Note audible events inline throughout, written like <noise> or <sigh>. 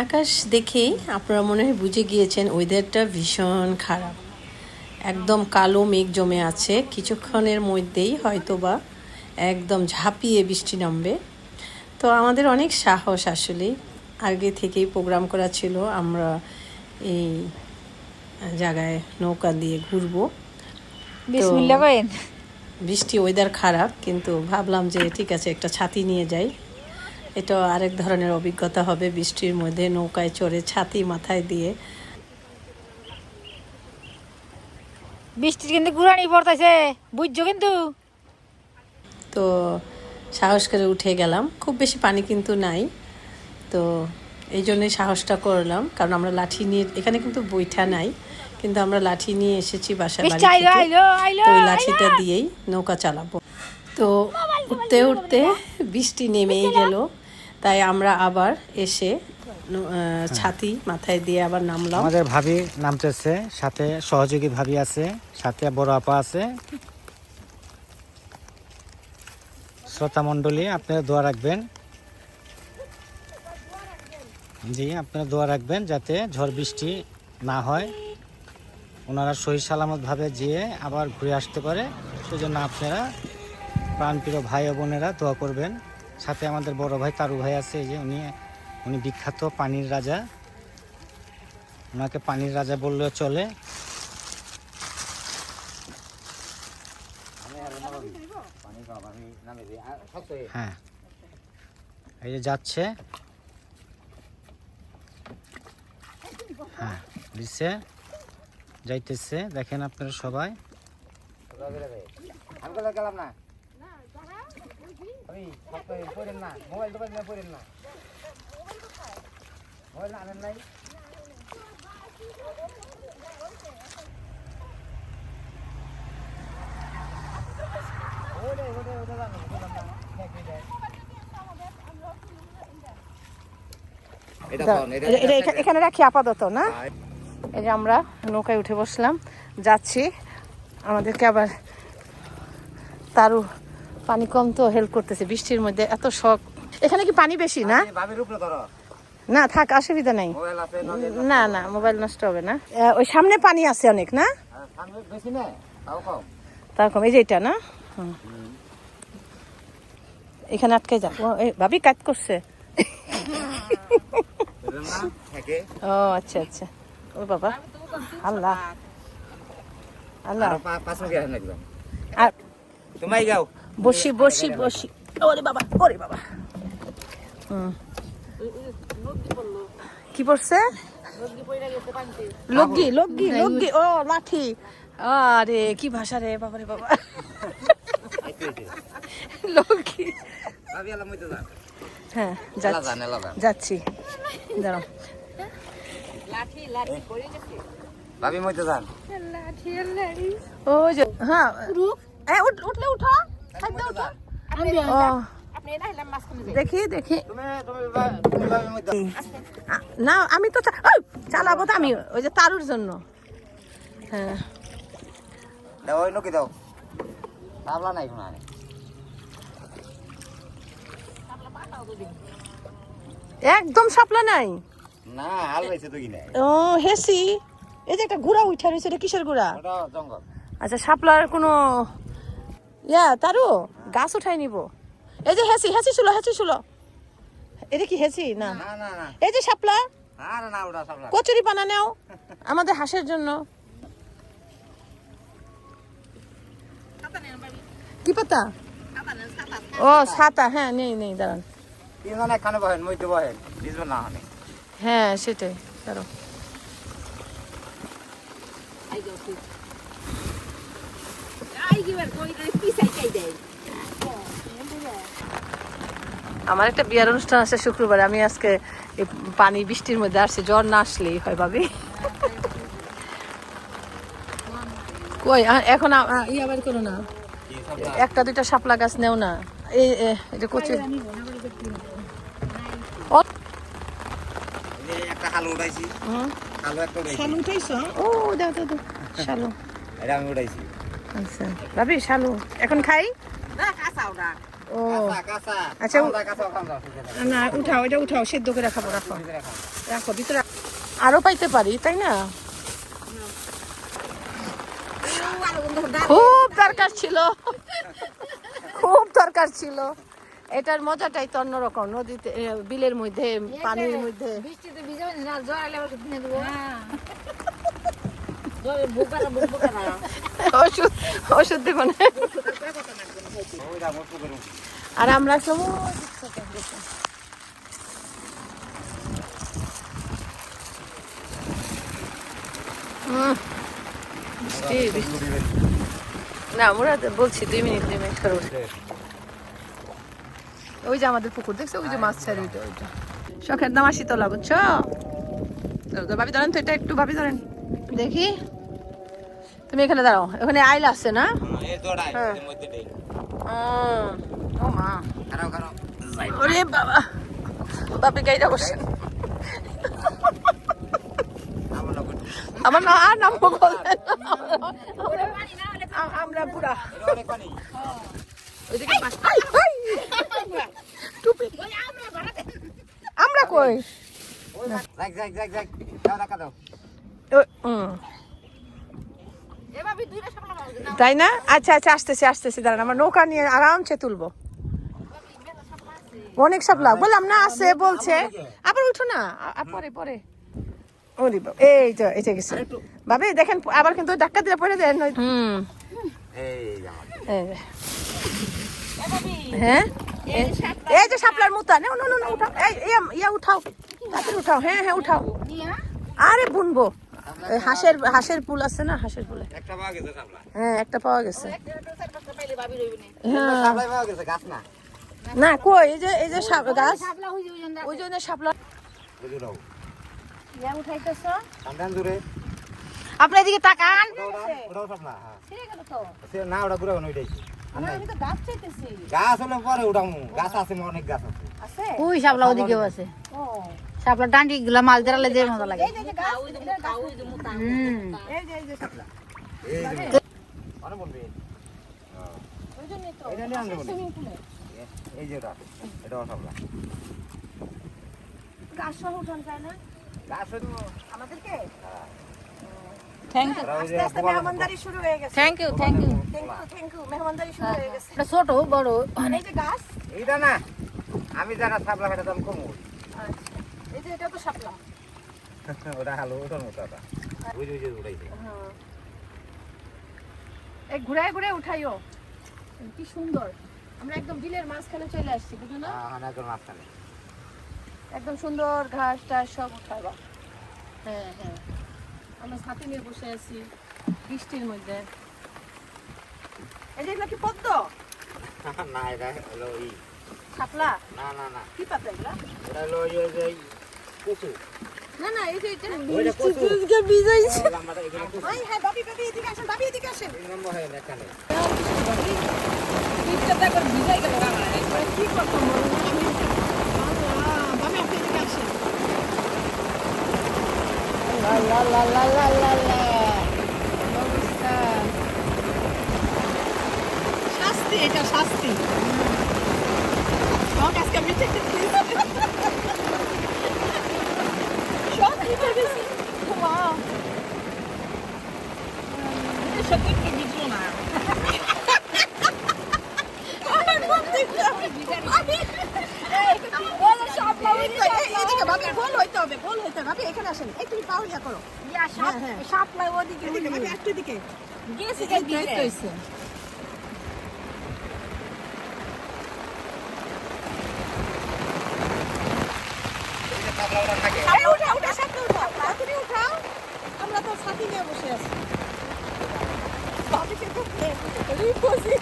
আকাশ দেখেই আপনারা মনে হয় বুঝে গিয়েছেন ওয়েদারটা ভীষণ খারাপ। একদম কালো মেঘ জমে আছে কিছুক্ষণের মধ্যেই হয়তোবা একদম ঝাঁপিয়ে বৃষ্টি নামবে। তো আমাদের অনেক সাহস আসলে। আগে থেকেই প্রোগ্রাম করা ছিল আমরা এই জায়গায় নৌকা দিয়ে ঘুরবো। বৃষ্টি ওয়েদার খারাপ কিন্তু ভাবলাম যে ঠিক আছে একটা ছাতি নিয়ে যাই। এটা আরেক ধরনের অভিজ্ঞতা হবে বৃষ্টির মধ্যে নৌকায় চড়ে ছাতি মাথায় দিয়ে। বৃষ্টির কিন্তু গুড়ানি পড়তেছে বুঝছ কিন্তু? তো সাহস করে উঠে গেলাম খুব বেশি পানি কিন্তু নাই। তো এই জন্যই সাহসটা করলাম কারণ আমরা লাঠি নিয়ে এখানে কিন্তু বইঠা নাই কিন্তু আমরা লাঠি নিয়ে এসেছি বাসায় বাড়ি থেকে। তো লাঠিটা দিয়েই নৌকা চালাবো। তো উঠতে উঠতে বৃষ্টি নেমেই গেল। তাই আমরা আবার এসে ছাতি মাথায় দিয়ে আবার নামলাম। আমাদের ভাবি নামতেছে, সাথে সহযোগী ভাবি আছে, সাথে বড় আপা আছে। শ্রোতা মণ্ডলী, আপনারা দোয়া রাখবেন। জি, আপনারা দোয়া রাখবেন যাতে ঝড় বৃষ্টি না হয়। ওনারা সহি সালামতভাবে যেয়ে আবার ঘুরে আসতে পারে। সেজন্য আপনারা প্রাণপ্রিয় ভাই বোনেরা দোয়া করবেন। সাথে আমাদের বড় ভাই তারু ভাই আছে, এই যে উনি উনি বিখ্যাত পানির রাজা। ওনাকে পানির রাজা বললেও চলে। হ্যাঁ। এই যে যাচ্ছে। হ্যাঁ দিচ্ছে যাইতেছে, দেখেন আপনারা সবাই। না। আমি পড়েন না মোবাইল দোকান না পড়েন না মোবাইল না আনেন নাই এটা কোন এটা এটা- এটা এখানে রাখি আপাতত না? এই যে আমরা নৌকায় উঠে বসলাম যাচ্ছি। আমাদেরকে আবার তারু পানি কম তো হেল্প করতেছে। বৃষ্টির মধ্যে এত শখ। এখানে কি পানি বেশি না? না থাক অসুবিধা নাই। না না মোবাইল নষ্ট হবে না। ওই সামনে পানি আছে অনেক না? বেশি তাও কম। এই যে এটা না? এখানে আটকে যা। ও, এই, ভাবি কাজ করছে। <laughs> ও আচ্ছা আচ্ছা। ও বাবা। আল্লাহ। আল্লাহ। আর পাঁচ মিনিট বসি বসি বসি। ওরে বাবা ওরে বাবা। কি পড়ছে? লগি লগি লগি ও লাঠি। আরে কি ভাষা রে বাবা রে বাবা। লগি ভাবি এলাম মইতে যান হ্যাঁ যাচ্ছি। দাঁড়াও। ভাবি মইতে যান। ও হ্যাঁ উঠলে উঠো। দেখি দেখি। তুমি তুমি ভা- তুমি ভাবি মইতে আ- না আমি তো চালাবো তো আমি। ওই যে তারুর জন্য। হ্যাঁ। দাও নাই একদম সাপলা নাই? না হাল পাইছে তো কি নাই? ও হেসি। এই যে একটা ঘোড়া উঠা রয়েছে এটা কিসের ঘোড়া জঙ্গল। আচ্ছা সাপলার কোনো ইয়া তারু গাছ উঠাই নিব। এই যে হেসি হেসি ছিল হেসি ছিল এটা কি হেসি না। না না না। এই যে সাপলা কচুরি পানা নেও আমাদের হাঁসের জন্য। কি পাতা? ও ছাতা হ্যাঁ নেই নেই দাঁড়ান। তিনজন একখানে বহেন মইতে বহেন না হ্যাঁ সেটাই দাঁড়াও। আমার একটা বিয়ার অনুষ্ঠান আছে শুক্রবার আমি আজকে পানি বৃষ্টির মধ্যে আসছি জ্বর না আসলেই হয় ভাবি। কই এখন আ- করো না। একটা দুইটা শাপলা গাছ নেও না। এই এ- এটা কচি। ও। শালু উঠাইছো। দাও দাও শালু এটা আমি উঠাইছি। আচ্ছা। ভাবি শালু এখন খাই? ও। আচ্ছা, না। উঠাও এটা উঠাও সেদ্ধ করে রাখাবো রাখো। রাখো। ভিতরে আরও পাইতে পারি তাই না? খুব দরকার ছিল। খুব দরকার ছিল। এটার মজাটাই তো অন্যরকম নদীতে বিলের মধ্যে পানির মধ্যে বৃষ্টিতে ভিজাবেন না জ্বর এলে আবার কিনে দেবো না। আমরা তো বলছি দুই মিনিট দুই মিনিট ওই যে আমাদের পুকুর, দেখছ? ওই যে মাছ ছাড়ে ওইটা ওইটা। শখের দাম আশি তোলা, বুঝছ? ভাবি ধরেন তো, এটা একটু ভাবি ধরেন। দেখি। তুমি এখানে দাঁড়াও। ওখানে আইল আছে না? হ্যাঁ। এর মধ্যে দেই উম, ও মা। খারাপ খারাপ ওরে বাবা। বাপি গাইটা বসে। আমার না আর নাম আমরা পুরা? আমরা কই? যাক যাক যাক যাক দাও দাও। তাই না? আচ্ছা আচ্ছা আসতেছি আসতেছি দাঁড়ান আমার নৌকা নিয়ে আরামসে তুলবো। অনেক সাপলা বললাম না আছে বলছে। আবার উঠো না। পরে পরে। ওরে বাবা, এই তো এই যে গেছে। ভাবি দেখেন আবার কিন্তু ধাক্কা দিলে পড়ে দেন হুম। এই আমার এই যে। হ্যাঁ এই- যে শাপলার মুতা। নো নো নো উঠাও। এই ইয়া উঠাও। তাড়াতাড়ি উঠাও। হ্যাঁ হ্যাঁ উঠাও। আরে বুনবো। হাঁসের হাঁসের পুল আছে না? হাঁসের পুলে। একটা পাওয়া গেছে সাপলা হ্যাঁ একটা পাওয়া গেছে। হ্যাঁ। না। না কই? এই যে এই যে সাপ গাছ। ওই জন্য শাপলা। ইয়া এদিকে তাকান হ্যাঁ। না ওটা ঘুরে ওইটাই। আমরা আমি তো গাছ চাইতেছি। হলে পরে উঠামু। গাছ আছে অনেক গাছ আছে। আছে? ওই শাপলা ওদিকেও আছে। ও। শাপলা ডান্ডি গুলা মাছ ধরালে যে মজা লাগে। হুম। এই যে শাপলা গাছ সহ উঠান যায় না? গাছ আমাদেরকে? হয়ে। হয়ে ছোট বড়। গাছ? এইটা না আমি যারা সাপলা খাটা দাম কম আচ্ছা। এই যে এটা তো শাপলা <laughs> ওটা হালো ওটার মতো ওটা ওই যে ওই এই ঘুরায় ঘুরায় উঠাইও। কি সুন্দর। আমরা একদম বিলের মাঝখানে চলে আসছি বুঝো না? হ্যাঁ হ্যাঁ একদম মাঝখানে। একদম সুন্দর ঘাস টাস সব উঠাবা হ্যাঁ হ্যাঁ। আমরা ছাতি নিয়ে বসে আছি বৃষ্টির মধ্যে। এই যে এগুলো কি পদ্ম? <laughs> না এটা হলো ওই শাপলা না না না। কি পাতা এগুলা? এটা হলো ওই না না এই যে এটা ওইটা কচু। ভিজাইছে। হ্যাঁ এদিকে আসেন এদিকে আসেন। নম্বর হয় না এখানে। পিঠটা ভিজাই গেল। আমার কি আপনি এদিকে আসেন। লা লা লা লা লা লা লা। শাস্তি এটা শাস্তি। আজকে আমি দিয়েছি। সব দিতে গেছি Wow. সত্যি একটু বুঝলো না এদিকে ভাবি গোল হইতে হবে গোল হইতে হবে ভাবি এখানে আসেন একটু পাউলিয়া করো ইয়া সাপ হ্যাঁ। শাপলা ওদিকে এদিকে ভাবি একটু এদিকে গেছে এই তো, এই তো হইছে। আরে উঠাও, উঠাও, সামনে উঠাও, তাড়াতাড়ি উঠাও। আমরা তো ছাতি নিয়ে বসে আছি ভাবিকে তো রিপোজি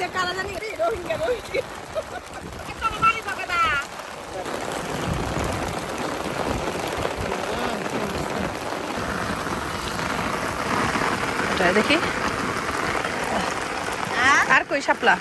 যে কারা জানি রে, রোহিঙ্গা রোহিঙ্গা এখানে বাড়ি পাবে না দেখি আর কই শাপলা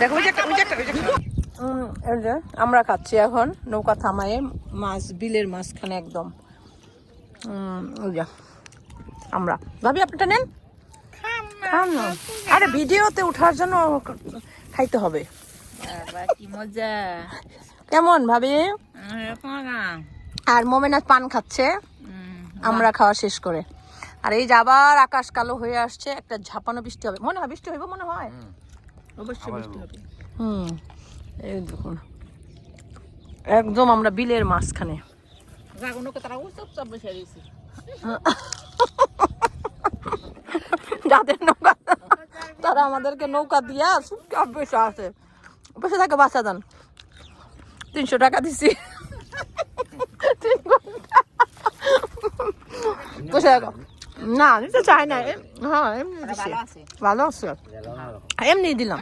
দেখো ওই যে একটা ওই যে একটা ওই আমরা খাচ্ছি এখন নৌকা থামায়ে মাছ বিলের মাঝখানে একদম। আমরা। ভাবি আপনারটা নেন? আরে ভিডিওতে ওঠার জন্য খাইতে হবে। কেমন ভাবি? আর মোমেনাথ পান খাচ্ছে। আমরা খাওয়া শেষ করে। আর এই যে আবার আকাশ কালো হয়ে আসছে একটা ঝাপানো বৃষ্টি হবে। মনে হয় বৃষ্টি হইব মনে হয়? অবশ্যই বৃষ্টি হবে। হুম এই দেখুন একদম আমরা বিলের মাঝখানে। বসে যাদের নৌকা তারা আমাদেরকে নৌকা দিয়া সব বসে আছে। বসে থাকে বাচ্চা দান। তিনশো টাকা দিছি। বসে থাকো। না নিতে চাই না হ্যাঁ এমনি দিছি ভালো আছে এমনি দিলাম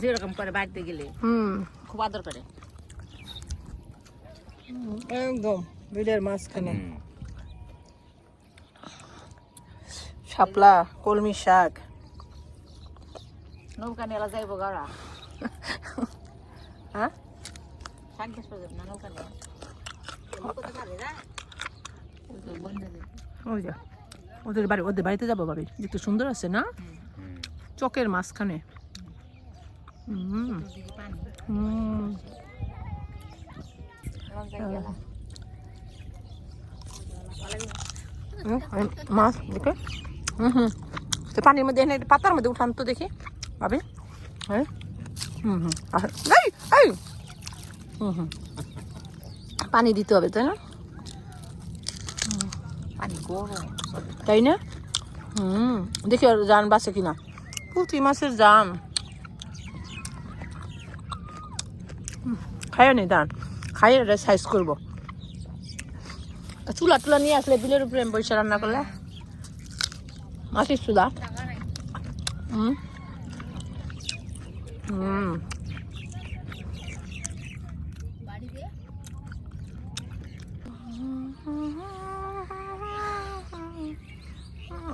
যেরকম করে বাড়িতে গেলে হুম খুব আদর করে একদম বিলের মাঝখানে শাপলা কলমি শাক নৌকা নেলা যাইব গাড়া হ্যাঁ শাক বেশ না নৌকা নেওয়া ওই যা ওদের বাড়ি, ওদের বাড়িতে যাব ভাবি। দেখতে সুন্দর আছে না? চকের মাঝখানে। মাছ দেখে হুম হুম সে পানির মধ্যে এনে পাতার মধ্যে উঠান তো দেখি, ভাবি। হ্যাঁ হুম হুম। এই হুম হুম পানি দিতে হবে, তাই না? তাই না? হুম, দেখি আর জান বাসে কিনা। পুঁটি মাছের জান। খাইও নি দান খাই এটা সাইজ করব। চুলা টুলা নিয়ে আসলে বিলের উপরে বসে রান্না করলে? মাটির চুলা? হুম। হুম।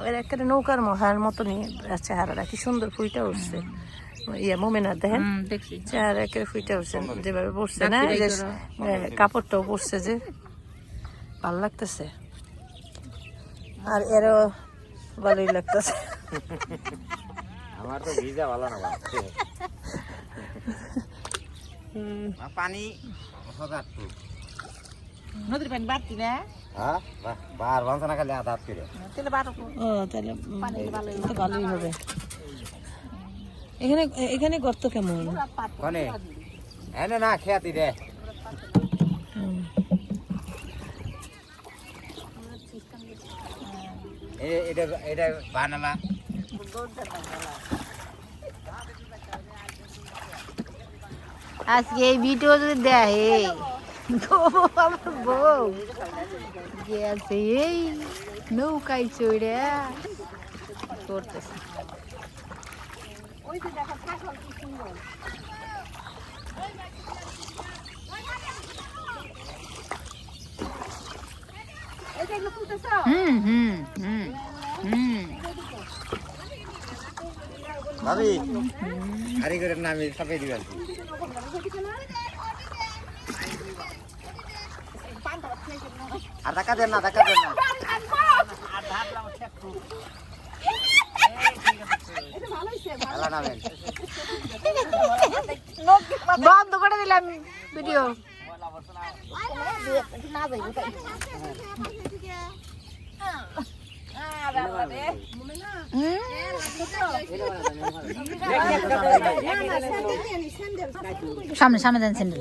এর একটা নৌকার মহার মতনই চেহারাটা কি সুন্দর ফুইটা উঠছে। ইয়ে মোমেনা দেখেন? চেহারা একের ফুইটা উঠছে যেভাবে পড়ছে না? যে কাপড়টাও পড়ছে যে। ভালো লাগতেছে। আর এরও ভালোই লাগতেছে। আমার তো ভিজা ভালো না পানি নদীর পানি বাড়তি না? বার না খালি আধা হাত করে। তাহলে বারো ও তাহলে ভালোই হবে। এখানে এখানে গর্ত কেমন? এনে না খেয়াতি রে। এটা এটা বানালা। আজকে এই ভিডিও যদি দেখে আমার বউ গেছে এই নৌকায় চড়ে করতেছে হুম হুম হুম হুম ভাবি হারি করে নামি সাপে দিবেন। আর টাকা দেন না টাকা দেন না। বন্ধ করে দিলাম ভিডিও। সামনে সামনে দেন স্যান্ডেল।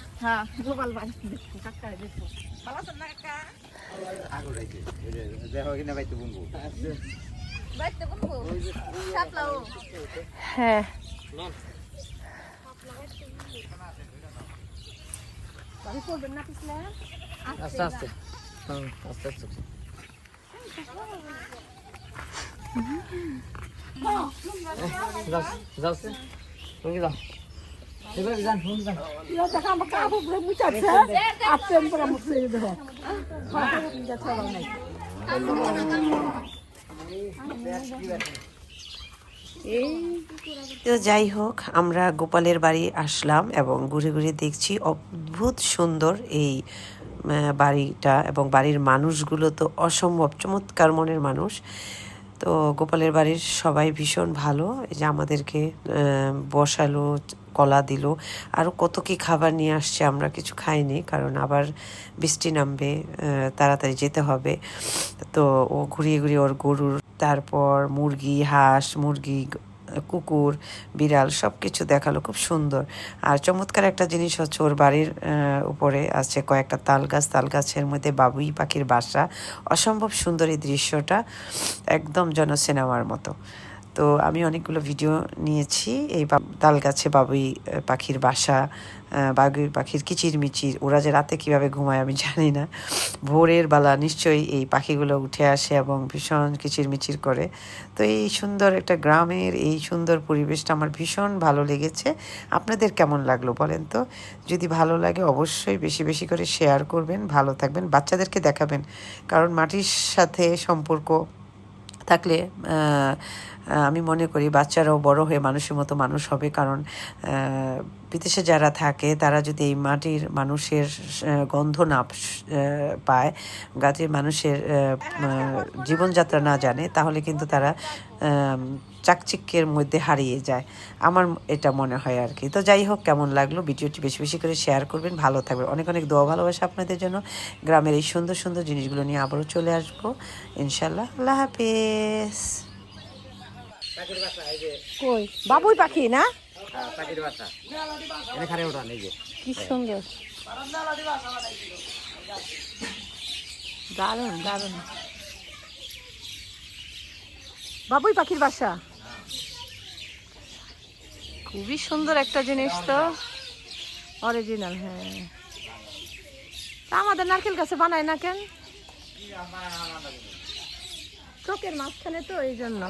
হ্যাঁ গোপাল বাড়ি আগুন রয়েছে ওই যে দেখো কিনা বাইতে বুনবো হ্যাঁ। আস্তে আস্তে। আস্তে আস্তে। তো যাই হোক আমরা গোপালের বাড়ি আসলাম এবং ঘুরে ঘুরে দেখছি অদ্ভুত সুন্দর এই বাড়িটা এবং বাড়ির মানুষগুলো তো অসম্ভব চমৎকার মনের মানুষ। তো গোপালের বাড়ির সবাই ভীষণ ভালো। এই যে আমাদেরকে বসালো, কলা দিল। আরও কত কি খাবার নিয়ে আসছে আমরা কিছু খাইনি, কারণ আবার বৃষ্টি নামবে তাড়াতাড়ি যেতে হবে। তো ও ঘুরিয়ে ঘুরিয়ে ওর গরুর, তারপর মুরগি, হাঁস, মুরগি কুকুর, বিড়াল সব কিছু দেখাল, খুব সুন্দর। আর চমৎকার একটা জিনিস হচ্ছে ওর বাড়ির উপরে আছে কয়েকটা তাল গাছ তাল গাছের মধ্যে বাবুই পাখির বাসা। অসম্ভব সুন্দর এই দৃশ্যটা। একদম যেন সিনেমার মতো। তো আমি অনেকগুলো ভিডিও নিয়েছি। এই তাল গাছে বাবুই পাখির বাসা বাবুই পাখির কিচিরমিচির, ওরা যে রাতে কীভাবে ঘুমায় আমি জানি না। ভোরের বেলা নিশ্চয়ই এই পাখিগুলো উঠে আসে এবং ভীষণ কিচিরমিচির করে। তো এই সুন্দর একটা গ্রামের, এই সুন্দর পরিবেশটা আমার ভীষণ ভালো লেগেছে। আপনাদের কেমন লাগল বলেন তো? যদি ভালো লাগে অবশ্যই বেশি বেশি করে শেয়ার করবেন। ভালো থাকবেন। বাচ্চাদেরকে দেখাবেন। কারণ মাটির সাথে সম্পর্ক থাকলে আমি মনে করি বাচ্চারাও বড় হয়ে মানুষের মতো মানুষ হবে কারণ বিদেশে যারা থাকে, তারা যদি এই মাটির মানুষের গন্ধ না পায়, গাছের মানুষের জীবনযাত্রা না জানে, তাহলে কিন্তু তারা চাকচিক্যের মধ্যে হারিয়ে যায়। আমার এটা মনে হয় আর কি। তো যাই হোক, কেমন লাগল? ভিডিওটি বেশি বেশি করে শেয়ার করবেন। ভালো থাকবেন। অনেক অনেক দোয়া ভালোবাসা আপনাদের জন্য। গ্রামের এই সুন্দর সুন্দর জিনিসগুলো নিয়ে আবারও চলে আসব। ইনশাল্লাহ আল্লাহ হাফেজ। কই? বাবুই পাখি না? পাখির বাসা। এনে খারে ওঠা নেই যে। কি সুন্দর। দারুণ দারুণ। বাবুই পাখির বাসা? খুবই সুন্দর একটা জিনিস তো। অরিজিনাল হ্যাঁ। তা আমাদের নারকেল গাছে বানায় না কেন? চোখের মাঝখানে তো এই জন্য।